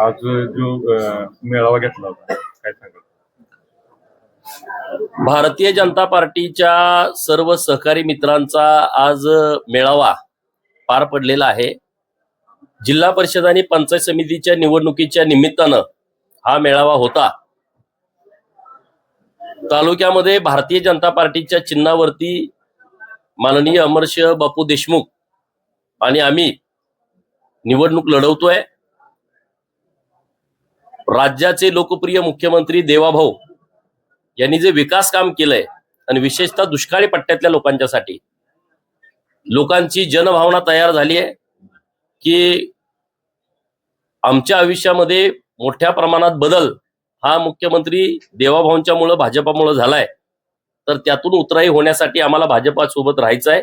आज जो मेळावा घेतला होता काय सांगा भारतीय जनता पार्टीच्या सर्व सहकारी मित्रांचा आज मेळावा पार पडलेला आहे. जिल्हा परिषद आणि पंचायत समितीच्या निवडणुकीच्या निमित्तानं हा मेळावा होता. तालुक्यामध्ये भारतीय जनता पार्टीच्या चिन्हावरती माननीय अमर्ष बापू देशमुख आणि आम्ही निवडणूक लढवतोय. राज्याचे लोकप्रिय मुख्यमंत्री देवाभाऊ यांनी जे विकास काम केलंय आणि विशेषतः दुष्काळी पट्ट्यातल्या लोकांच्यासाठी लोकांची जनभावना तयार झाली आहे की आमच्या आयुष्यामध्ये मोठ्या प्रमाणात बदल हा मुख्यमंत्री देवाभाऊंच्या मुळे भाजपामुळे झालाय. तर त्यातून उतराई होण्यासाठी आम्हाला भाजपासोबत राहायचं आहे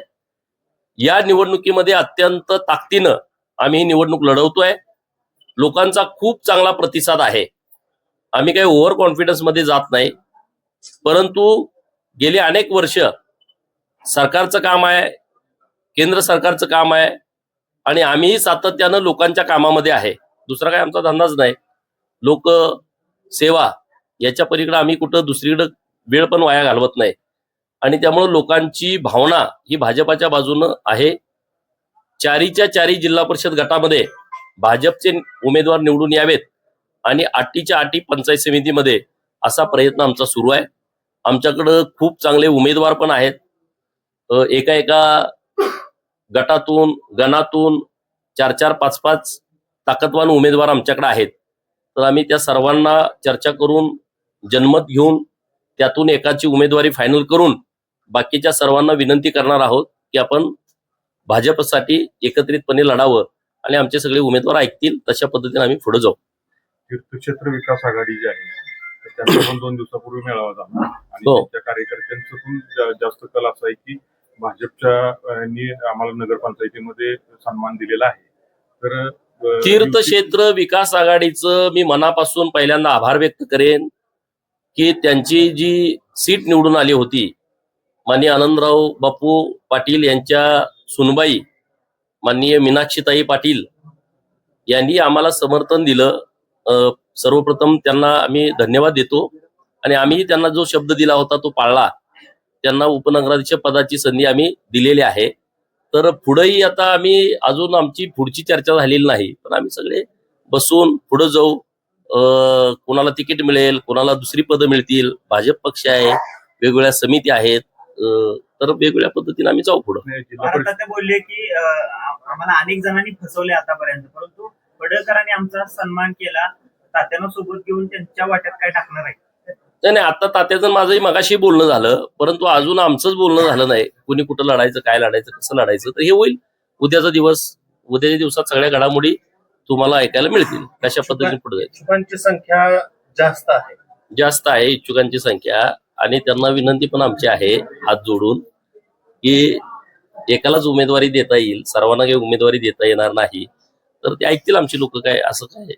या निवडणुकीमध्ये अत्यंत ताकदीनं आम्ही ही निवडणूक लढवतोय. लोकांचा खूप चांगला प्रतिसाद आहे. आम्ही काही ओव्हर कॉन्फिडन्समध्ये जात नाही. परंतु गेली अनेक वर्ष सरकारचं काम आहे केंद्र सरकारचं काम आहे आणि आम्हीही सातत्यानं लोकांच्या कामामध्ये आहे. दुसरा काय आमचा धंदाच नाही. लोक सेवा याच्या पलीकडे आम्ही कुठं दुसरीकडं वेळ पण वाया घालवत नाही. आणि त्यामुळं लोकांची भावना ही भाजपाच्या बाजूनं आहे. चारीच्या चारी जिल्हा परिषद गटामध्ये भाजपचे उमेदवार निवडून यावेत आणि आटीच्या आटी पंचायत समितीमध्ये असा प्रयत्न आमचा सुरू आहे. आमच्याकडं खूप चांगले उमेदवार पण आहेत. एका एका गटातून गणातून चार चार पाच पाच ताकदवान उमेदवार आमच्याकडे आहेत. तर आम्ही त्या सर्वांना चर्चा करून जनमत घेऊन त्यातून एकाची उमेदवारी फायनल करून बाकीच्या सर्वांना विनंती करणार आहोत की आपण भाजपसाठी एकत्रितपणे लढावं. आणि आमचे सगळे उमेदवार ऐकतील तशा पद्धतीने आम्ही पुढे जाऊ. तीर्थक्षेत्र विकास आघाडी जी आहे त्यांचा पण दोन दिवसापूर्वी मेळावा झाला. आणि हो. त्यांच्या कार्यकर्त्यांचं पण जास्त कल असा आहे की भाजपच्या आम्हाला नगरपंचायतीमध्ये सन्मान दिलेला आहे. तर तीर्थक्षेत्र विकास आघाडीचं मी मनापासून पहिल्यांदा आभार व्यक्त करेन की त्यांची जी सीट निवडून आली होती माननीय आनंदराव बापू पाटील यांच्या सुनबाई माननीय मीनाक्षीताई पाटील यांनी आम्हाला समर्थन दिलं. सर्वप्रथम त्यांना आम्ही धन्यवाद देतो. आणि आम्ही त्यांना जो शब्द दिला होता तो पाळला. त्यांना उपनगराध्यक्ष पदाची संधी आम्ही दिलेली आहे. तर पुढेही आता आम्ही अजून आमची पुढची चर्चा झालेली नाही. पण आम्ही सगळे बसून पुढे जाऊ. कोणाला तिकीट मिळेल कोणाला दुसरी पदं मिळतील भाजप पक्ष आहे वेगवेगळ्या समिती आहेत. तर वेगवेगळ्या पद्धतीने आम्ही जाऊ पुढे. भारतात बोलले की आम्हाला अनेक जणांनी फसवले आतापर्यंत. परंतु पडळकरांनी आमचा सन्मान केला. तात्यांना सोबत घेऊन त्यांच्या वाट्यात काय टाकणार आहे? नाही नाही आता तात्याचं माझंही मगाशी बोलणं झालं. परंतु अजून आमचंच बोलणं झालं नाही. कुणी कुठं लढायचं काय लढायचं कसं लढायचं तर हे होईल. उद्याचा दिवस उद्याच्या दिवसात सगळ्या घडामोडी तुम्हाला ऐकायला मिळतील. कशा पद्धतीने पुढे जायचं? इच्छुकांची संख्या जास्त आहे. जास्त आहे इच्छुकांची संख्या. आणि त्यांना विनंती पण आमची आहे हात जोडून की एकालाच उमेदवारी देता येईल सर्वांना काही उमेदवारी देता येणार नाही तर ते ऐकतील आमची लोक काय असं काय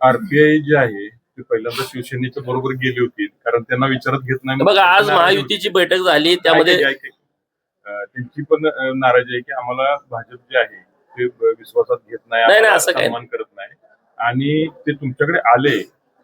आरपीआय जे आहे ते पहिल्यांदा शिवसेनेच्या बरोबर गेली होती कारण त्यांना विचारत घेत नाही. बघा आज महायुतीची बैठक झाली त्यामध्ये त्यांची पण नाराजी आहे की आम्हाला भाजप जे आहे ते विश्वासात घेत नाही असं करत नाही. आणि ते तुमच्याकडे आले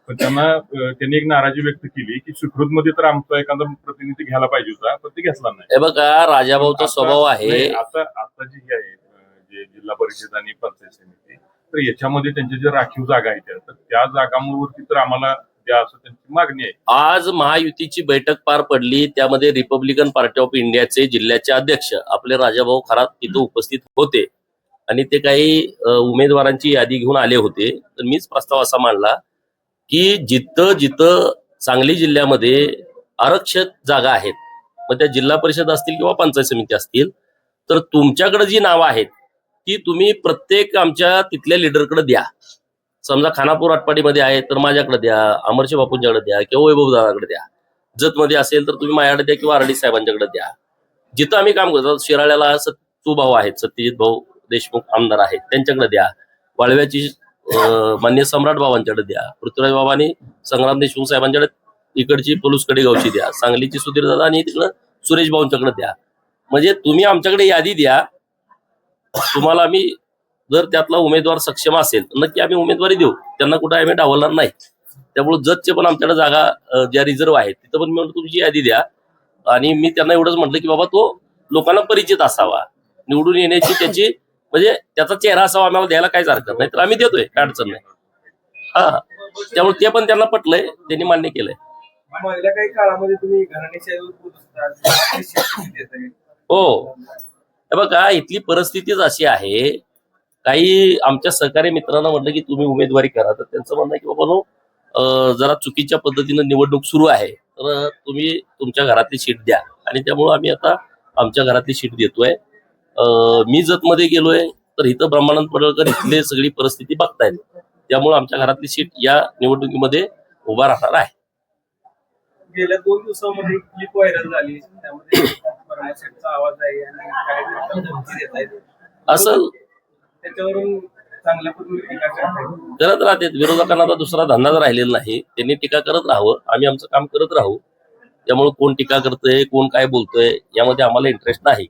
पण त्यांना त्यांनी एक नाराजी व्यक्त केली की सुखृत मध्ये तर आमचा एखादा प्रतिनिधी घ्यायला पाहिजे होता पण ते घेतला नाही. हे बघा राजाभाऊचा स्वभाव आहे आता आता जी हे आहे जे जिल्हा परिषद आणि पंचायत समिती तर याच्यामध्ये त्यांच्या ज्या राखीव जागा आहेत त्या, तर त्या जागांवरती तर आम्हाला असं त्यांची मागणी आहे. आज महायुतीची बैठक पार पडली त्यामध्ये रिपब्लिकन पार्टी ऑफ इंडियाचे जिल्ह्याचे अध्यक्ष आपले राजाभाऊ खरात तिथे उपस्थित होते. आणि ते काही उमेदवारांची यादी घेऊन आले होते. तर मीच प्रस्ताव असा मांडला की जिथं जिथं सांगली जिल्ह्यामध्ये आरक्षित जागा आहेत मग त्या जिल्हा परिषद असतील किंवा पंचायत समिती असतील तर तुमच्याकडे जी नावं आहेत ती तुम्ही प्रत्येक आमच्या तिथल्या लिडरकडे द्या. समजा खानापूर आटपाडीमध्ये आहे तर माझ्याकडे द्या अमरशे बापूंच्याकडे द्या किंवा वैभवदाराकडे द्या. जतमध्ये असेल तर तुम्ही माझ्याकडे द्या किंवा आरडी साहेबांच्याकडे द्या. जिथं आम्ही काम करतो शिराळ्याला सत्तू भाऊ आहेत सत्यजित भाऊ देशमुख आमदार आहेत त्यांच्याकडे द्या. वाळव्याची मान्य सम्राट बाबांच्याकडे द्या. पृथ्वीराज बाबांनी संग्राम देशमुख साहेबांच्याकडे इकडची पोलूस गावची द्या. सांगलीची सुधीर दादा आणि तिकडं सुरेश भाऊंच्याकडे द्या. म्हणजे तुम्ही आमच्याकडे यादी द्या. तुम्हाला आम्ही जर त्यातला उमेदवार सक्षम असेल नक्की आम्ही उमेदवारी देऊ. त्यांना कुठं आम्ही डावलणार नाही. त्यामुळे जतचे पण आमच्याकडे जागा ज्या रिझर्व आहेत तिथं पण मी म्हणतो तुमची यादी द्या. आणि मी त्यांना एवढंच म्हटलं की बाबा तो लोकांना परिचित असावा. निवडून येण्याची त्याची म्हणजे त्याचा चेहरा असावा आम्हाला द्यायला काहीच हरकत नाही. तर आम्ही देतोय काय अडचण नाही. हा त्यामुळे ते पण त्यांना पटलंय त्यांनी मान्य केलंय. मागल्या काही काळामध्ये तुम्ही घराण्याच्या हो. बघा इथली परिस्थितीच अशी आहे काही आमच्या सहकारी मित्रांना म्हटलं की तुम्ही उमेदवारी करा. तर त्यांचं म्हणणं की बाबा जरा चुकीच्या पद्धतीनं निवडणूक सुरू आहे. तर तुम्ही तुमच्या घरातली सीट द्या. आणि त्यामुळं आम्ही आता आमच्या घरातली सीट देतोय. मी जतमध्ये गेलोय तर इथं ब्रह्मानंद पडळकर इथली सगळी परिस्थिती बघतायत. त्यामुळे आमच्या घरातली सीट या निवडणुकीमध्ये उभा राहणार आहे. गेल्या दोन दिवसामध्ये क्लिप व्हायरल झाली. त्यामध्ये परमाशेटचा आवाज आहे आणि कार्यकर्ता धमकी देत आहेत. असं त्याच्यावरून करत राहते विरोधकांना आता दुसरा धंदाच राहिलेला नाही त्यांनी टीका करत राहावं. आम्ही आमचं काम करत राहू. त्यामुळे कोण टीका करतंय कोण काय बोलतोय यामध्ये आम्हाला इंटरेस्ट नाही.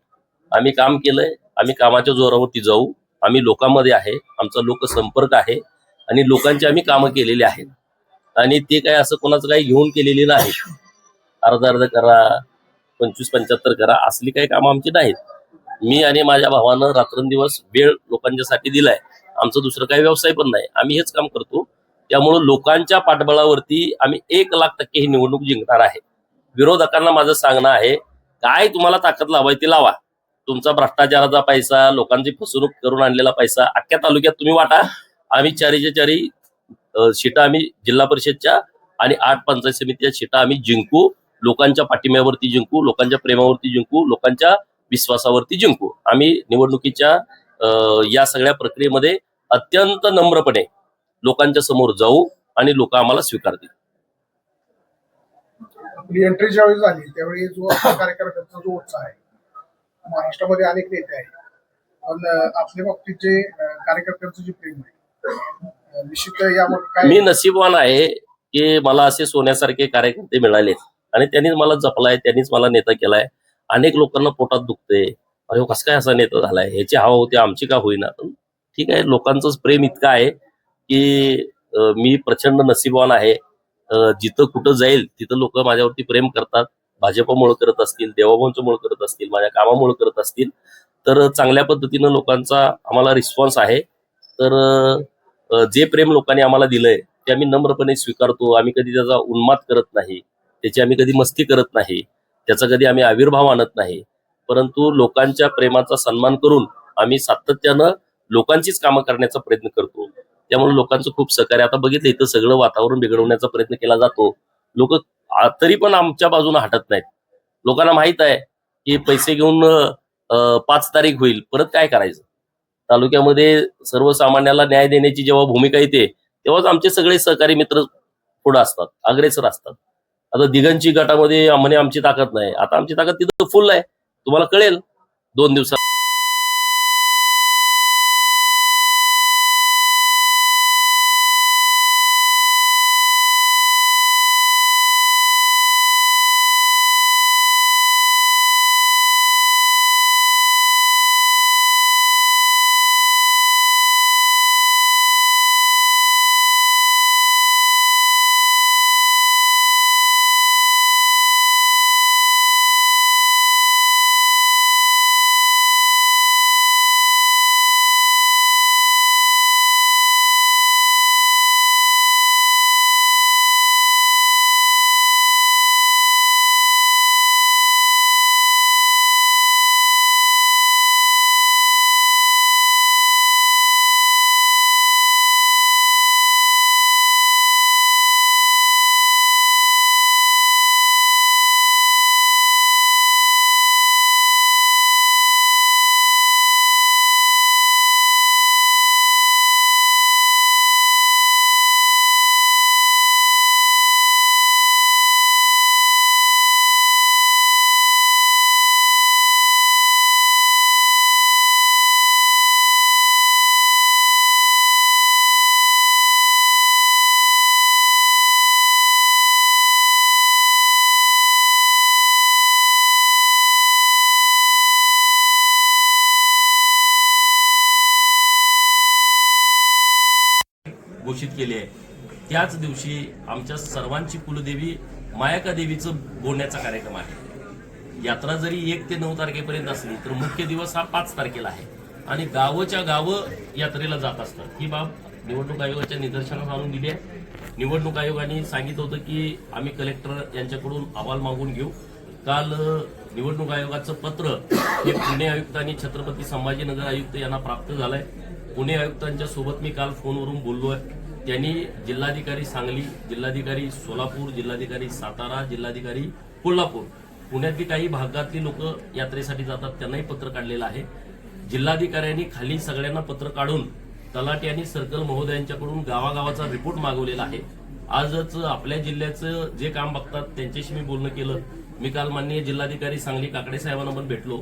आम्ही काम केलंय आम्ही कामाच्या जोरावरती जाऊ. आम्ही लोकांमध्ये आहे आमचा लोकसंपर्क आहे आणि लोकांची आम्ही कामं केलेली आहेत. आणि ते काय असं कोणाचं काही घेऊन केलेली नाही. अर्ध अर्ध करा पंचवीस पंच्याहत्तर करा असली काही कामं आमची नाहीत. मी आणि माझ्या भावानं रात्रंदिवस वेळ लोकांच्यासाठी दिलाय. आमचं दुसरं काही व्यवसाय पण नाही. आम्ही हेच काम करतो. त्यामुळं लोकांच्या पाठबळावरती आम्ही एक लाख टक्के ही निवडणूक जिंकणार आहे. विरोधकांना माझं सांगणं आहे काय तुम्हाला ताकद लावायची लावा. तुमचा भ्रष्टाचाराचा पैसा लोकांची फसवणूक करून आणलेला पैसा अख्ख्या तालुक्यात तुम्ही वाटा. आम्ही चारीच्या चारी शिटा सीटा आम्ही जिल्हा परिषदच्या आणि आठ पंचायत समितीच्या सीटा आम्ही जिंकू. लोकांच्या पाठिंब्यावरती जिंकू लोकांच्या प्रेमावरती जिंकू लोकांच्या विश्वासावरती जिंकू. आम्ही निवडणुकीच्या या सगळ्या प्रक्रियेमध्ये अत्यंत नम्रपणे लोकांच्या समोर जाऊ आणि लोक आम्हाला स्वीकारतील. एंट्री ज्यावेळी झाली त्यावेळी जो कार्यकर्त्यांचा जो उत्साह आहे महाराष्ट्रामध्ये अनेक नेते आहेत. पण आपल्या बाबतीत जे कार्यकर्त्यांचं जे प्रेम आहे निश्चित यामध्ये मी नशीबवान आहे की मला असे सोन्यासारखे कार्यकर्ते मिळाले आणि त्यांनीच मला जपलाय त्यांनीच मला नेता केलाय. अनेक लोकांना पोटात दुखते अरे हो, कसं काय असा नेता झालाय? ह्याची हवा होती आमची का होईना? ठीक आहे लोकांचंच प्रेम इतकं आहे की मी प्रचंड नसीबवान आहे. जिथं कुठं जाईल तिथं लोक माझ्यावरती प्रेम करतात. भाजपमुळे करत असतील देवाभाऊंच्यामुळे करत असतील माझ्या कामामुळे करत असतील तर चांगल्या पद्धतीनं लोकांचा आम्हाला रिस्पॉन्स आहे. तर जे प्रेम लोकांनी आम्हाला दिलंय ते आम्ही नम्रपणे स्वीकारतो. आम्ही कधी त्याचा उन्माद करत नाही त्याची आम्ही कधी मस्ती करत नाही त्याचा कधी आम्ही आविर्भाव आणत नाही. परंतु लोकांच्या प्रेमाचा सन्मान करून आम्ही सातत्यानं लोकांचीच कामं करण्याचा प्रयत्न करतो. त्यामुळे लोकांचं खूप सहकार्य. आता बघितलं इथं सगळं वातावरण बिघडवण्याचा प्रयत्न केला जातो. लोक तरी पण आमच्या बाजूने हटत नाहीत. लोकांना माहीत आहे की पैसे घेऊन पाच तारीख होईल. परत काय करायचं? तालुक्यामध्ये सर्वसामान्याला न्याय देण्याची जेव्हा भूमिका येते तेव्हाच आमचे सगळे सहकारी मित्र पुढे असतात अग्रेसर असतात. आता दिगंची गटामध्ये म्हणे आमची ताकद नाही. आता आमची ताकद तिथं फुल आहे. तुम्हाला कळेल दोन दिवसात घोषित केली आहे. त्याच दिवशी आमच्या सर्वांची कुलदेवी मायाका देवीचं बोलण्याचा कार्यक्रम आहे. यात्रा जरी एक ते नऊ तारखेपर्यंत असली तर मुख्य दिवस हा पाच तारखेला आहे. आणि गावच्या गावं यात्रेला जात असतात. ही बाब निवडणूक आयोगाच्या निदर्शनास आणून दिली आहे. निवडणूक आयोगाने सांगितलं होतं की आम्ही कलेक्टर यांच्याकडून अहवाल मागून घेऊ. काल निवडणूक आयोगाचं पत्र हे पुणे आयुक्त आणि छत्रपती संभाजीनगर आयुक्त यांना प्राप्त झालंय. पुणे आयुक्तांच्या सोबत मी काल फोनवरून बोललो आहे त्यांनी जिल्हाधिकारी सांगली जिल्हाधिकारी सोलापूर जिल्हाधिकारी सातारा जिल्हाधिकारी कोल्हापूर पुण्यातली काही भागातली लोक यात्रेसाठी जातात त्यांनाही पत्र काढलेलं आहे. जिल्हाधिकाऱ्यांनी खाली सगळ्यांना पत्र काढून तलाठी आणि सर्कल महोदयांच्याकडून गावागावाचा रिपोर्ट मागवलेला आहे. आजच आपल्या जिल्ह्याचं जे काम बघतात त्यांच्याशी मी बोलणं केलं. मी काल माननीय जिल्हाधिकारी सांगली काकडे साहेबांना पण भेटलो.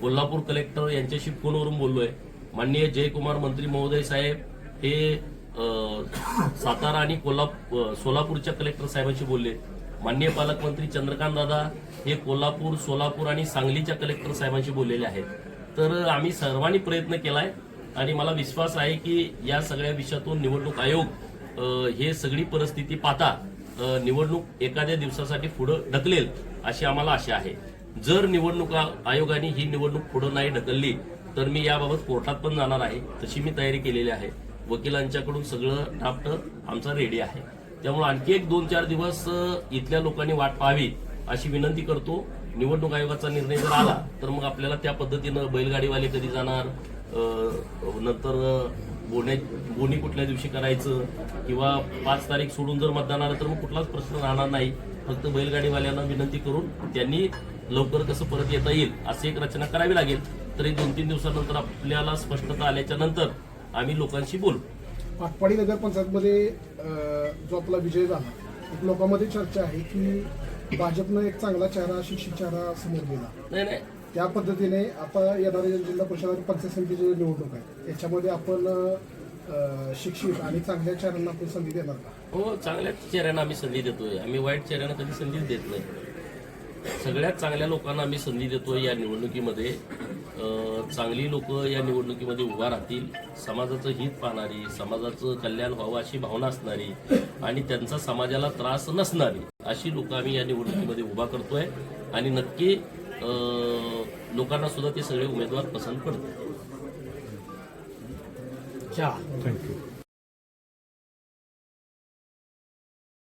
कोल्हापूर कलेक्टर यांच्याशी फोनवरून बोललोय. माननीय जयकुमार मंत्री महोदय साहेब हे सातारा आणि कोल्हापूर सोलापूरच्या कलेक्टर साहेबांशी बोलले. माननीय पालकमंत्री चंद्रकांत दादा हे कोल्हापूर सोलापूर आणि सांगलीच्या कलेक्टर साहेबांशी बोललेले आहेत. तर आम्ही सर्वांनी प्रयत्न केलाय आणि मला विश्वास आहे की या सगळ्या विषयातून निवडणूक आयोग हे सगळी परिस्थिती पाहता निवडणूक एखाद्या दिवसासाठी पुढं ढकलेल अशी आम्हाला आशा आहे. जर निवडणूक आयोगाने ही निवडणूक पुढं नाही ढकलली तर मी याबाबत कोर्टात पण जाणार आहे. तशी मी तयारी केलेली आहे. वकिलांच्याकडून सगळं ड्राफ्ट आमचा रेडी आहे. त्यामुळे आणखी एक दोन चार दिवस इथल्या लोकांनी वाट पाहावी अशी विनंती करतो. निवडणूक आयोगाचा निर्णय जर आला तर मग आपल्याला त्या पद्धतीनं बैलगाडीवाले कधी जाणार? नंतर बोण्या बोनी कुठल्या दिवशी करायचं? किंवा पाच तारीख सोडून जर मतदान आलं तर मग कुठलाच प्रश्न राहणार नाही. फक्त बैलगाडीवाल्यांना विनंती करून त्यांनी लवकर कसं परत येता येईल अशी एक रचना करावी लागेल. तरी दोन तीन दिवसानंतर आपल्याला स्पष्टता आल्याच्यानंतर आम्ही लोकांशी बोलू. आटपाडी नगरपंचायतमध्ये जो आपला विजय झाला लोकांमध्ये चर्चा आहे की भाजपनं एक चांगला चेहरा शिक्षित चेहरा समोर गेला. नाही नाही. त्या पद्धतीने आता येणाऱ्या जिल्हा परिषद आणि पंचायत समितीची निवडणूक आहे त्याच्यामध्ये आपण शिक्षित आणि चांगल्या चेहऱ्यांना आपण संधी देणार का? हो चांगल्या चेहऱ्यांना आम्ही संधी देतोय. आम्ही वाईट चेहऱ्यांना कधी संधीच देत नाही. सगळ्यात चांगल्या लोकांना आम्ही संधी देतोय या निवडणुकीमध्ये. चांगली लोक या निवडणुकीमध्ये उभा राहतील. समाजाचं हित पाहणारी समाजाचं कल्याण व्हावं अशी भावना असणारी आणि त्यांचा समाजाला त्रास नसणारी अशी लोक आम्ही या निवडणुकीमध्ये उभा करतोय. आणि नक्की लोकांना सुद्धा ते सगळे उमेदवार पसंत पडतील. थँक्यू